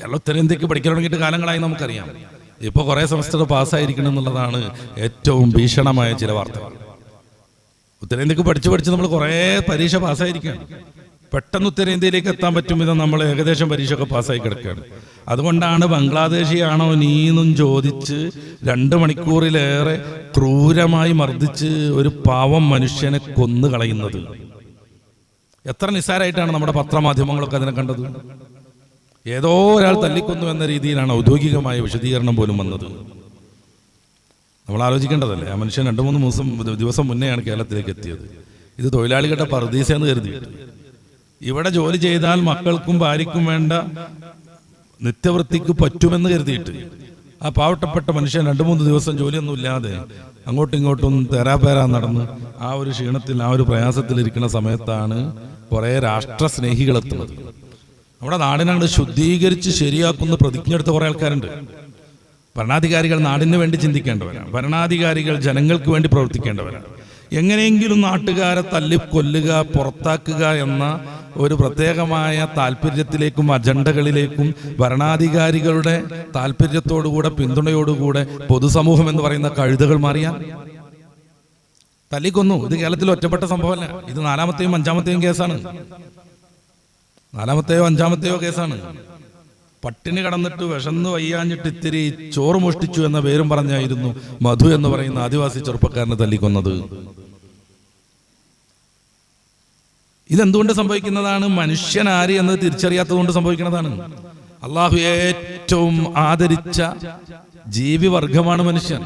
കേരള ഉത്തരേന്ത്യക്ക് പഠിക്കാൻ തുടങ്ങിയിട്ട് കാലങ്ങളായി നമുക്കറിയാം. ഇപ്പോൾ കുറേ സെമസ്റ്റർ പാസ്സായിരിക്കണം എന്നുള്ളതാണ് ഏറ്റവും ഭീഷണമായ ചില വാർത്തകൾ. ഉത്തരേന്ത്യക്ക് പഠിച്ചു പഠിച്ച് നമ്മൾ കുറേ പരീക്ഷ പാസ്സായിരിക്കുകയാണ്. പെട്ടെന്ന് ഉത്തരേന്ത്യയിലേക്ക് എത്താൻ പറ്റും വിധം നമ്മൾ ഏകദേശം പരീക്ഷയൊക്കെ പാസ്സായി കിടക്കുകയാണ്. അതുകൊണ്ടാണ് ബംഗ്ലാദേശിയാണോ നീന്നും ചോദിച്ച് രണ്ട് മണിക്കൂറിലേറെ ക്രൂരമായി മർദ്ദിച്ച് ഒരു പാവം മനുഷ്യനെ കൊന്നു കളയുന്നത് എത്ര നിസ്സാരമായിട്ടാണ് നമ്മുടെ പത്രമാധ്യമങ്ങളൊക്കെ അതിനെ കണ്ടത്. ഏതോ ഒരാൾ തല്ലിക്കൊന്നു എന്ന രീതിയിലാണ് ഔദ്യോഗികമായ വിശദീകരണം പോലും വന്നത്. നമ്മൾ ആലോചിക്കേണ്ടതല്ലേ ആ മനുഷ്യൻ രണ്ട് മൂന്ന് ദിവസം ദിവസം മുന്നെയാണ് കേരളത്തിലേക്ക് എത്തിയത്. ഇത് തൊഴിലാളികളുടെ പർദീസ എന്ന് കരുതിയിട്ട് ഇവിടെ ജോലി ചെയ്താൽ മക്കൾക്കും ഭാര്യയ്ക്കും വേണ്ട നിത്യവൃത്തിക്ക് പറ്റുമെന്ന് കരുതിയിട്ട്. ആ പാവട്ടപ്പെട്ട മനുഷ്യൻ രണ്ട് മൂന്ന് ദിവസം ജോലിയൊന്നും ഇല്ലാതെ അങ്ങോട്ടും ഇങ്ങോട്ടും തെരാപേരാ നടന്ന് ആ ഒരു ക്ഷീണത്തിൽ ആ ഒരു പ്രയാസത്തിൽ ഇരിക്കുന്ന സമയത്താണ് കുറേ രാഷ്ട്രസ്നേഹികൾ എത്തുന്നത് നമ്മുടെ നാടിനെ ശുദ്ധീകരിച്ച് ശരിയാക്കുന്ന പ്രതിജ്ഞ എടുത്ത കുറേ ആൾക്കാരുണ്ട്. ഭരണാധികാരികൾ നാടിന് വേണ്ടി ചിന്തിക്കേണ്ടവരാണ്. ഭരണാധികാരികൾ ജനങ്ങൾക്ക് വേണ്ടി പ്രവർത്തിക്കേണ്ടവരാണ്. എങ്ങനെയെങ്കിലും നാട്ടുകാരെ തല്ലി കൊല്ലുക പുറത്താക്കുക എന്ന ഒരു പ്രത്യേകമായ താല്പര്യത്തിലേക്കും അജണ്ടകളിലേക്കും ഭരണാധികാരികളുടെ താല്പര്യത്തോടുകൂടെ പിന്തുണയോടുകൂടെ പൊതുസമൂഹം എന്ന് പറയുന്ന കഴുതകൾ മാറിയാൽ? തല്ലിക്കൊന്നു. ഇത് കേരളത്തിൽ ഒറ്റപ്പെട്ട സംഭവമല്ല. ഇത് നാലാമത്തെയും അഞ്ചാമത്തെയും കേസാണ്. നാലാമത്തെയോ അഞ്ചാമത്തെയോ കേസാണ്. പട്ടിണി കടന്നിട്ട് വിശന്ന് വയ്യാഞ്ഞിട്ട് ഇത്തിരി ചോറ് മോഷ്ടിച്ചു എന്ന പേരും പറഞ്ഞായിരുന്നു മധു എന്ന് പറയുന്ന ആദിവാസി ചെറുപ്പക്കാരനെ തല്ലിക്കൊന്നത്. ഇതെന്തുകൊണ്ട് സംഭവിക്കുന്നതാണ്? മനുഷ്യൻ ആര് എന്ന് തിരിച്ചറിയാത്തത് കൊണ്ട് സംഭവിക്കുന്നതാണ്. അള്ളാഹു ഏറ്റവും ആദരിച്ച ജീവിവർഗമാണ് മനുഷ്യൻ.